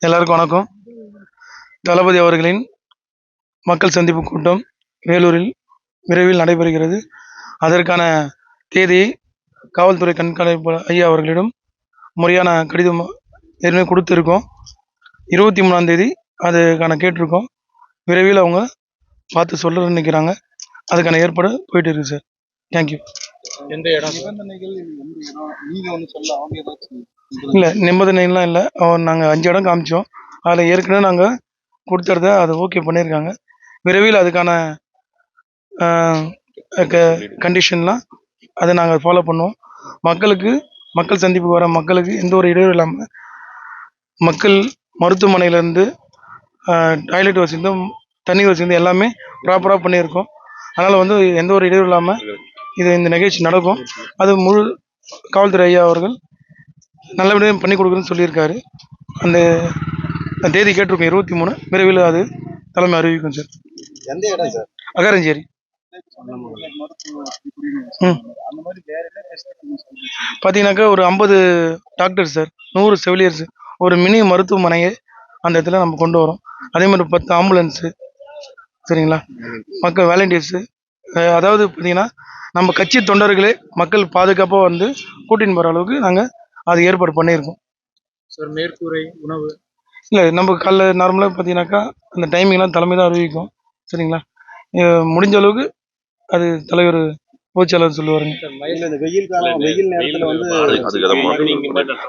எல்லாருக்கும் வணக்கம். தளபதி அவர்களின் மக்கள் சந்திப்பு கூட்டம் வேலூரில் விரைவில் நடைபெறுகிறது. அதற்கான தேதியை காவல்துறை கண்காணிப்பாளர் ஐயா அவர்களிடம் முறையான கடிதம் ஏற்கனவே கொடுத்துருக்கோம். இருபத்தி மூணாம் தேதி அதுக்கான கேட்டிருக்கோம். விரைவில் அவங்க பார்த்து சொல்ல நினைக்கிறாங்க. அதுக்கான ஏற்பாடு போயிட்டு இருக்கு சார். தேங்க்யூ எந்த இடம்? நிபந்தனைகள் எந்த இடம் நீங்க ஒண்ணு சொல்ல அவங்க ஏதாச்சும் இல்லை நிபந்தனைலாம் இல்லை. நாங்கள் அஞ்சு இடம் காமிச்சோம். அதில் ஏற்கனவே நாங்கள் கொடுத்துறத அதை ஓகே பண்ணியிருக்காங்க விரைவில் அதுக்கான கண்டிஷன்லாம் அதை நாங்கள் ஃபாலோ பண்ணுவோம். மக்களுக்கு மக்கள் சந்திப்புக்கு வர மக்களுக்கு எந்த ஒரு இடையூறு இல்லாமல் மக்கள் மருத்துவமனையிலேருந்து டாய்லெட் வசதி தண்ணி வசதி எல்லாமே ப்ராப்பராக பண்ணியிருக்கோம். அதனால் வந்து எந்த ஒரு இடையூறு இல்லாமல் இது இந்த நிகழ்ச்சி நடக்கும். அது முழு காவல்துறை ஐயா அவர்கள் நல்லபடியாக பண்ணி கொடுக்குறேன்னு சொல்லியிருக்காரு. அந்த தேதி கேட்டிருக்கோம் இருபத்தி மூணு. விரைவில் அது தலைமை அறிவிக்கும் சார். எந்த இடம் சார்? அகரஞ்சேரி. பார்த்தீங்கன்னாக்கா ஒரு ஐம்பது டாக்டர் சார். நூறு செவிலியர்ஸ். ஒரு மினி மருத்துவமனையை அந்த இடத்துல நம்ம கொண்டு வரோம். அதே மாதிரி பத்து ஆம்புலன்ஸு. சரிங்களா? மக்கள் வாலண்டியர்ஸு. அதாவது பார்த்தீங்கன்னா நம்ம கட்சி தொண்டர்களே மக்கள் பாதுகாப்பாக வந்து கூட்டின்னு போகிற அளவுக்கு நாங்கள் அது ஏற்பாடு பண்ணியிருக்கோம். சார் மேற்கூரை உணவு. இல்லை நம்ம காலைல நார்மலாக பார்த்தீங்கன்னாக்கா அந்த டைமிங்லாம் தலைமை தான் அறிவிக்கும். சரிங்களா? முடிஞ்ச அளவுக்கு அது தலைவர் பொதுச்செயலாளர் சொல்லுவாருங்க. இல்ல இந்த வெயில் காலம் வெயில் நேரத்துல வந்து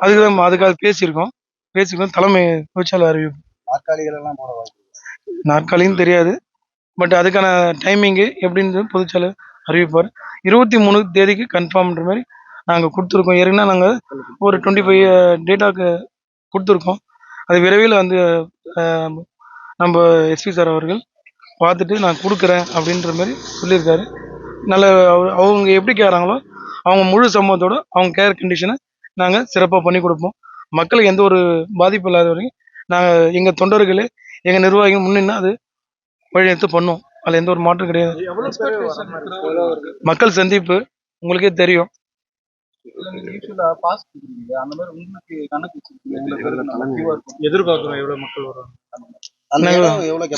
அதுக்கு தான் அதுக்காக பேசியிருக்கோம். பேசியிருக்கோம். தலைமை போட வாய்ப்பு நாற்காலியும் தெரியாது. பட் அதுக்கான டைமிங்கு எப்படின்னு பொதுச்செயலர் அறிவிப்பார். இருபத்தி மூணு தேதிக்கு கன்ஃபார்ம்ன்ற மாதிரி நாங்கள் கொடுத்துருக்கோம். ஏற்கனவே நாங்கள் ஒரு டுவெண்ட்டி ஃபைவ் டேட்டாக்கு கொடுத்துருக்கோம். அது விரைவில் வந்து நம்ம எஸ்பி சார் அவர்கள் பார்த்துட்டு நான் கொடுக்குறேன் அப்படின்ற மாதிரி சொல்லியிருக்காரு. நல்ல அவ- அவங்க எப்படி கேட்குறாங்களோ அவங்க முழு சம்பவத்தோட அவங்க கேர் கண்டிஷனை நாங்கள் சிறப்பாக பண்ணி கொடுப்போம். மக்களுக்கு எந்த ஒரு பாதிப்பு இல்லாத வரைக்கும் நாங்கள் எங்கள் தொண்டர்களே எங்கள் நிர்வாகிகள் முன்னின்று அது வழிநடத்து பண்ணுவோம். அதில் எந்த ஒரு மாற்றம் கிடையாது. மக்கள் சந்திப்பு உங்களுக்கே தெரியும். எதிர்பார்க்கிறோம் எவ்வளவு மக்கள் வருவாங்க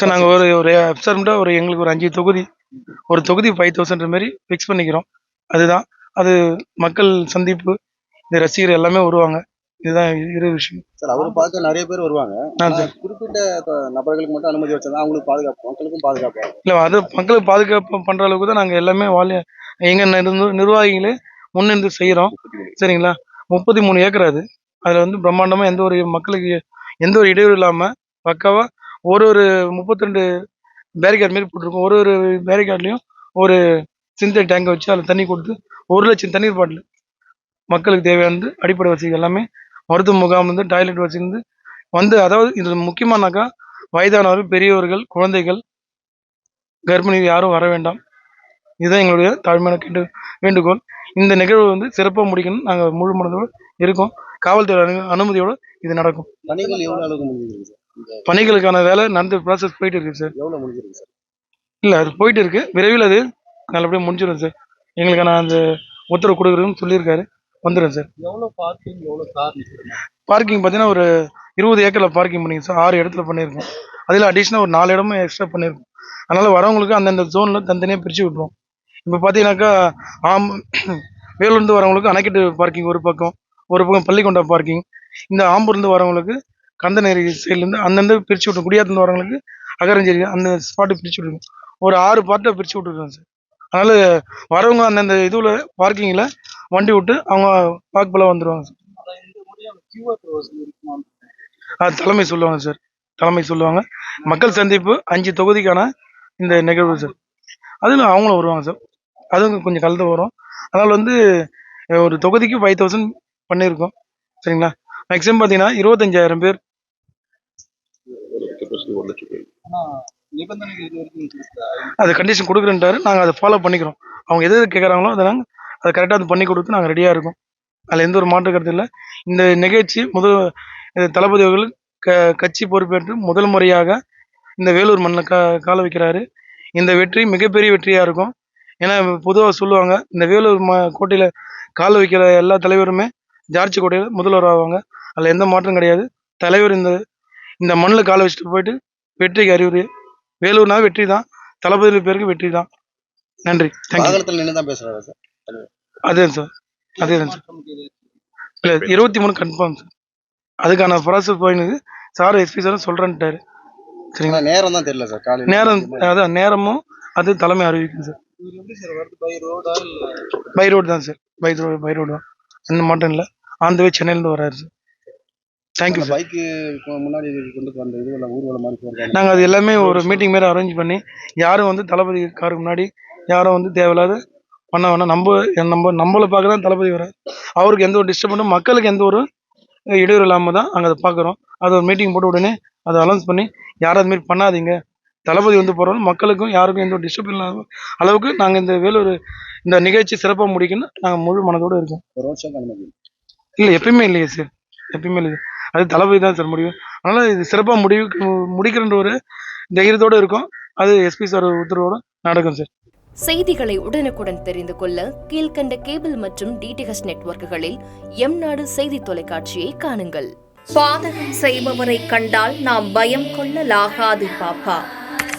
நாங்க- ஒரு ஒரு அப்சர்மெண்ட்டாக ஒரு எங்களுக்கு ஒரு அஞ்சு தொகுதி ஒரு தொகுதி ஃபைவ் தௌசண்ட் மாதிரி ஃபிக்ஸ் பண்ணிக்கிறோம். அதுதான். அது மக்கள் சந்திப்பு இந்த ரசிகர் எல்லாமே வருவாங்க. இதுதான் இரு விஷயம். சார் அவரை பார்க்க நிறைய பேர் வருவாங்க. குறிப்பிட்ட நபர்களுக்கு மட்டும் அனுமதி வச்சா அவங்களுக்கு பாதுகாப்பு மக்களுக்கும் பாதுகாப்பு. இல்லை அது மக்களுக்கு பாதுகாப்பு பண்ணுற அளவுக்கு தான் நாங்கள் எல்லாமே வாலி எங்கள் நிர்வ- நிர்வாகிகளே முன்னிருந்து செய்கிறோம் சரிங்களா? முப்பத்தி மூணு ஏக்கர் அது. அதில் வந்து பிரம்மாண்டமாக எந்த ஒரு மக்களுக்கு எந்த ஒரு இடையூறு இல்லாமல் பக்காவாக ஒரு ஒரு முப்பத்தி ரெண்டு பேரிகார்டு மாரி போட்டிருக்கோம். ஒரு ஒரு பேரிகார்ட்லேயும் ஒரு சிந்தை டேங்கை வச்சு அதில் தண்ணி கொடுத்து ஒரு லட்சம் தண்ணீர் பாட்டில் மக்களுக்கு தேவையானது அடிப்படை வசதி எல்லாமே மருத்துவ முகாம் வந்து டாய்லெட் வசதி வந்து வந்து அதாவது இது முக்கியமானாக்கா வயதானவர்கள் பெரியவர்கள் குழந்தைகள் கர்ப்பிணி யாரும் வர வேண்டாம். இதுதான் எங்களுடைய தாழ்மையான கேட்டு வேண்டுகோள். இந்த நிகழ்வு வந்து சிறப்பாக முடிக்கணும் நாங்கள் முழு மனதோடு இருக்கோம். காவல்துறை அனு அனுமதியோடு இது நடக்கும். பணிகள் எவ்வளவு அளவுக்கு முடிஞ்சிருக்கு சார்? இந்த பணிகளுக்கான வேலை நடந்து ப்ராசஸ் போயிட்டு இருக்கு சார். எவ்வளவு முடிஞ்சிருக்கு சார்? இல்லை அது போயிட்டு இருக்கு விரைவில் அது நல்லபடியாக முடிஞ்சிடும் சார். எங்களுக்கான அந்த உத்தரவு கொடுக்குறதுன்னு சொல்லியிருக்காரு. வந்துடும் சார். எவ்வளவு பார்க்கிங் எவ்வளவு கார் பார்க்கிங் பார்த்தீங்கன்னா ஒரு இருபது ஏக்கரில் பார்க்கிங் பண்ணிங்க சார். ஆறு இடத்துல பண்ணியிருக்கோம். அதில் அடிஷ்னலாக ஒரு நாலு இடமும் எக்ஸ்ட்ரா பண்ணியிருக்கோம். அதனால் வரவங்களுக்கு அந்தந்த ஜோனில் தனித்தனியாக பிரித்து விட்ருவோம் இப்போ பார்த்தீங்கன்னாக்கா ஆம் வேலூர்ந்து வரவங்களுக்கு அணைக்கட்டு பார்க்கிங் ஒரு பக்கம் ஒரு பக்கம் பள்ளிக்கொண்டா பார்க்கிங் இந்த ஆம்பூர்லேருந்து வரவங்களுக்கு கந்தநேரி சைட்லேருந்து அந்தந்த பிரித்து விட்ருவோம் குடியாத்துலேருந்து வரவங்களுக்கு அகரஞ்சேரி அந்த ஸ்பாட்டை பிரித்து விட்ருவோம் ஒரு ஆறு பார்ட்டை பிரித்து விட்ருக்கோம் சார் அதனால் வரவங்க அந்தந்த இதுவில் பார்க்கிங்கில் வண்டி விட்டு அவங்க வாக்குப்பெல்லாம் வந்துடுவாங்க சார் ஆ தலைமை சொல்லுவாங்க சார் தலைமை சொல்லுவாங்க. மக்கள் சந்திப்பு அஞ்சு தொகுதிக்கான இந்த நிகழ்வு சார் அதில் அவங்களும் வருவாங்க சார் அதுவும் கொஞ்சம் கலந்து வரும். அதனால் வந்து ஒரு தொகுதிக்கு ஃபைவ் தௌசண்ட் பண்ணியிருக்கோம். சரிங்களா? மேக்ஸிமம் பார்த்தீங்கன்னா இருபத்தஞ்சாயிரம் பேர். அது கண்டிஷன் கொடுக்குறேன்ட்டாரு. நாங்கள் அதை ஃபாலோ பண்ணிக்கிறோம். அவங்க எது எது கேட்குறாங்களோ அதை நாங்கள் அதை கரெக்டாக அது பண்ணி கொடுத்து நாங்கள் ரெடியாக இருக்கோம். அதில் எந்த ஒரு மாற்று கருத்து இல்லை. இந்த நிகழ்ச்சி முதல் தளபதி அவர்கள் க கட்சி பொறுப்பேற்று முதல் முறையாக இந்த வேலூர் மண்ணில் கா கால வைக்கிறாரு. இந்த வெற்றி மிகப்பெரிய வெற்றியாக இருக்கும். ஏன்னா பொதுவாக சொல்லுவாங்க இந்த வேலூர் ம கோட்டையில் கால வைக்கிற எல்லா தலைவருமே ஜார்ஜ் கோட்டையில் முதல்வர் ஆவாங்க. அதில் எந்த மாற்றம் கிடையாது. தலைவர் இந்த இந்த மண்ணில் காலை வச்சுட்டு போயிட்டு வெற்றிக்கு அறிவுரை வேலூர்னா வெற்றி தான். தளபதி பேருக்கு வெற்றி தான். நன்றி. வாகனத்துல நின்று தான் பேசுறாரு சார்? அதே சார். அதே தான் சார். இல்லை இருபத்தி மூணு கன்ஃபார்ம் சார். அதுக்கான ப்ராசஸ் போயினுது சார் எஸ்பி சார் சொல்கிறேன்ட்டாரு சரிங்களா? நேரம் தான் தெரியல சார். காலையில நேரம் அதான் நேரமும் அது தலைமை அறிவிக்கும் சார். பை ரோடா தான் sir by road by road தான். அந்த மாட்டம் இல்லை ஆந்த வே சென்னையிலேருந்து வராரு சார் தேங்க்யூ பைக்கு முன்னாடி கொண்டு வந்த இது ஊர்வலம் மாதிரி நாங்கள் அது எல்லாமே ஒரு மீட்டிங் மாரி அரேஞ்ச் பண்ணி யாரும் வந்து தளபதி காருக்கு முன்னாடி யாரும் வந்து தேவையில்லாத பண்ண வேணாம். நம்ம நம்ம நம்மளை பார்க்க தான் தளபதி வர அவருக்கு எந்த ஒரு டிஸ்டர்பனும் மக்களுக்கு எந்த ஒரு இடையூறு இல்லாமல் தான் நாங்கள் அதை பார்க்குறோம். அது ஒரு மீட்டிங் போட்ட உடனே அதை அனௌன்ஸ் பண்ணி யாரும் அது மாதிரி பண்ணாதீங்க. தளபதி வந்து போகிறோம் மக்களுக்கும் யாருக்கும் எந்த ஒரு டிஸ்டர்ப் இல்லாத அளவுக்கு நாங்கள் இந்த வேலூர் இந்த நிகழ்ச்சி சிறப்பாக முடிக்கணும் நாங்கள் முழு மனதோடு இருக்கோம். ரோட் ஷோக்கு அனுமதி இல்லை எப்பயுமே இல்லையே சார் எப்பயுமே இல்லை அது தளபதி தான் சார் முடியும் அதனால் இது சிறப்பாக முடிவு முடிக்கிறன்ற ஒரு தைரியத்தோடு இருக்கும். அது எஸ்பி சார் உத்தரவோட நடக்கும் சார் செய்திகளை உடனுக்குடன் தெரிந்து கொள்ள கீழ்க்கண்ட கேபிள் மற்றும் டிடிஹெச் நெட்வொர்க்குகளில் எம் நாடு செய்தி தொலைக்காட்சியை காணுங்கள். பாதகம் செய்பவரை கண்டால் நாம் பயம் கொள்ளலாகாது பாப்பா.